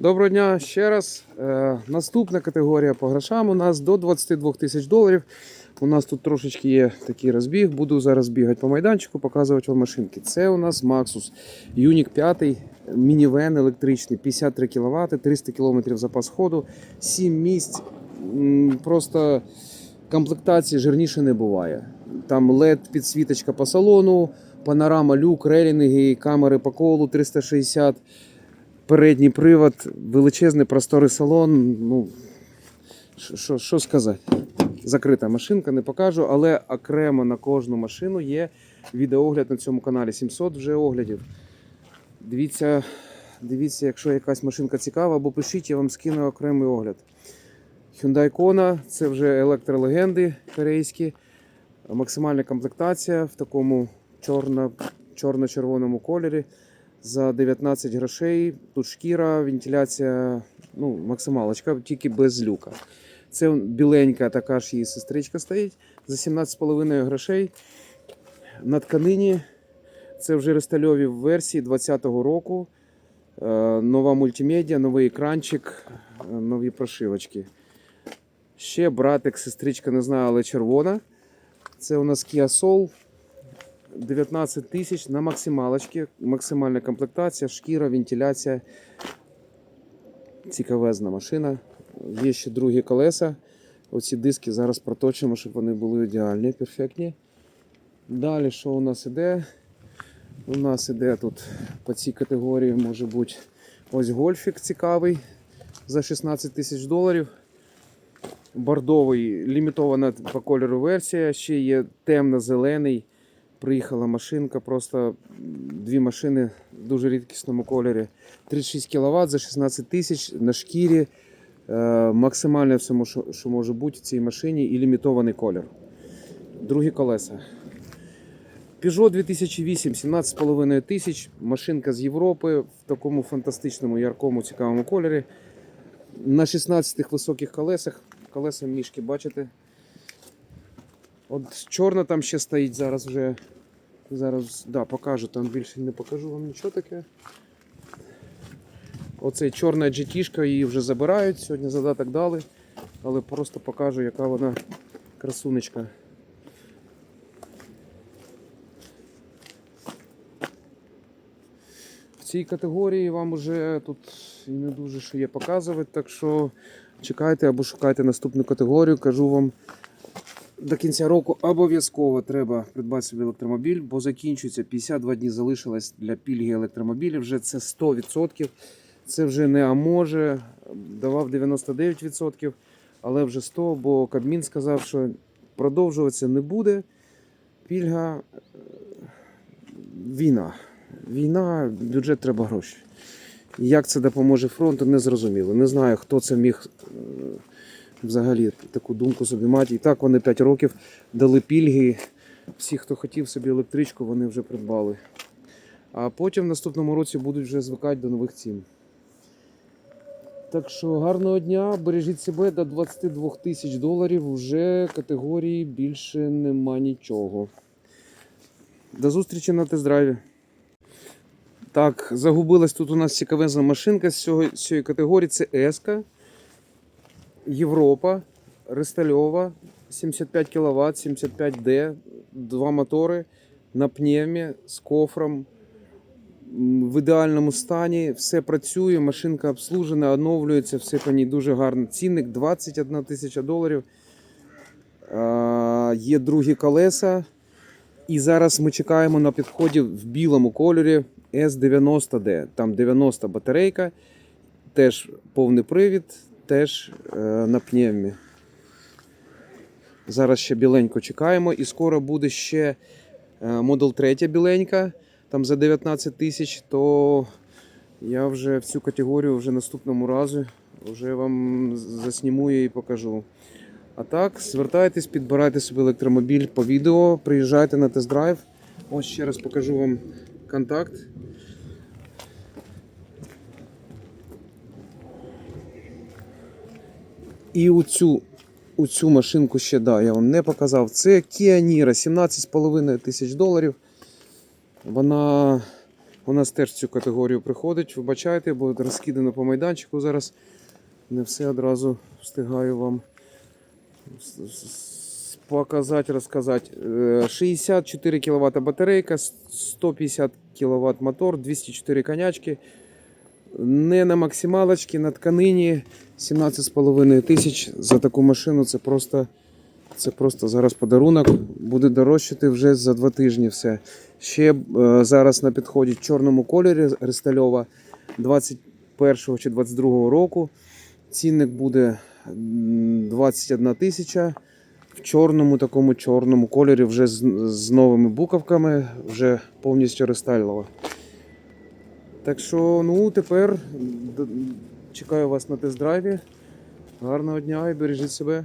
Доброго дня ще раз. Е, наступна категорія по грошам у нас до 22 тисяч доларів. У нас тут трошечки є такий розбіг. Буду зараз бігати по майданчику, показувати вам машинки. Це у нас Maxus Unique 5, мінівен електричний, 53 кВт, 300 км запас ходу, 7 місць. Просто комплектації жирніше не буває. Там LED підсвіточка по салону, панорама, люк, релінги, камери по колу 360 передній привод, величезний просторий салон. Ну, що- що, сказати? Закрита машинка, не покажу, але окремо на кожну машину є відеогляд на цьому каналі. 700 вже оглядів. Дивіться, дивіться, якщо якась машинка цікава, або пишіть, я вам скину окремий огляд. Hyundai Kona це вже електролегенди корейські. Максимальна комплектація в такому чорно, чорно-червоному кольорі за 19 грошей. Тут шкіра, вентиляція, ну, максималочка, тільки без люка. Це біленька така ж її сестричка стоїть за 17,5 грошей. На тканині це вже рестальові версії 2020 року. Е, Нова мультимедіа, новий екранчик, е, нові прошивочки. Ще братик, сестричка, не знаю, але червона. Це у нас Kia Soul. 19 тисяч на максималочці. Максимальна комплектація, шкіра, вентиляція. Цікавезна машина. Є ще другі колеса. Оці диски зараз проточимо, щоб вони були ідеальні, перфектні. Далі, що у нас іде? У нас іде тут по цій категорії, може бути ось гольфік цікавий за 16 тисяч доларів. Бордовий, лімітована по кольору версія. Ще є темно-зелений. Приїхала машинка, просто дві машини в дуже рідкісному кольорі. 36 кВт за 16 тисяч на шкірі. Е, максимальне все, що, може бути в цій машині, і лімітований колір. Другі колеса. Peugeot 2008, 17,5 тисяч. Машинка з Європи в такому фантастичному, яркому, цікавому кольорі. На 16 високих колесах. Колеса мішки, бачите? От чорна там ще стоїть зараз вже. Зараз да, покажу, там більше не покажу вам нічого таке. Оцей чорна GT, її вже забирають, сьогодні задаток дали, але просто покажу, яка вона красунечка. В цій категорії вам вже тут і не дуже що є показувати, так що чекайте або шукайте наступну категорію. Кажу вам, до кінця року обов'язково треба придбати собі електромобіль, бо закінчується 52 дні залишилось для пільги електромобілів. Вже це 100%. Це вже не а може, давав 99%, але вже 100%, бо Кабмін сказав, що продовжуватися не буде. Пільга е, війна. Війна, бюджет треба гроші. Як це допоможе фронту, не зрозуміло. Не знаю, хто це міг е, взагалі таку думку собі мати. І так вони 5 років дали пільги. Всі, хто хотів собі електричку, вони вже придбали. А потім в наступному році будуть вже звикати до нових цін. Так що гарного дня, бережіть себе до 22 тисяч доларів. Вже категорії більше нема нічого. До зустрічі на тест-драйві. Так, загубилась тут у нас цікавезна машинка з цієї категорії. Це Еска. Європа, Рестальова, 75 кВт, 75D, два мотори на пневмі з кофром. В ідеальному стані, все працює, машинка обслужена, оновлюється, все по ній дуже гарно. Цінник 21 тисяча доларів. А, Є другі колеса. І зараз ми чекаємо на підході в білому кольорі S90D. Там 90 батарейка, теж повний привід, теж е, на пневмі. Зараз ще біленько чекаємо, і скоро буде ще е, Model 3 біленька, там за 19 тисяч, то я вже в цю категорію вже наступному разу вже вам засніму і покажу. А так, звертайтесь, підбирайте собі електромобіль по відео, приїжджайте на тест-драйв. Ось ще раз покажу вам контакт. І у цю, у цю машинку ще да, я вам не показав. Це Kia Niro, 17,5 тисяч доларів. Вона У нас теж в цю категорію приходить. Вибачайте, бо розкидано по майданчику зараз. Не все одразу встигаю вам показати, розказати. Е, 64 кВт батарейка, 150 кВт мотор, 204 конячки. Не на максималочці, на тканині 17,5 тисяч за таку машину. Це просто, це просто зараз подарунок. Буде дорожчати вже за два тижні все. Ще е, зараз на підході в чорному кольорі Рестальова 21 чи 22 року. Цінник буде 21 тисяча. В чорному такому чорному кольорі вже з, з новими буковками, вже повністю рестайлова. Так що, ну, тепер чекаю вас на тест-драйві. Гарного дня і бережіть себе.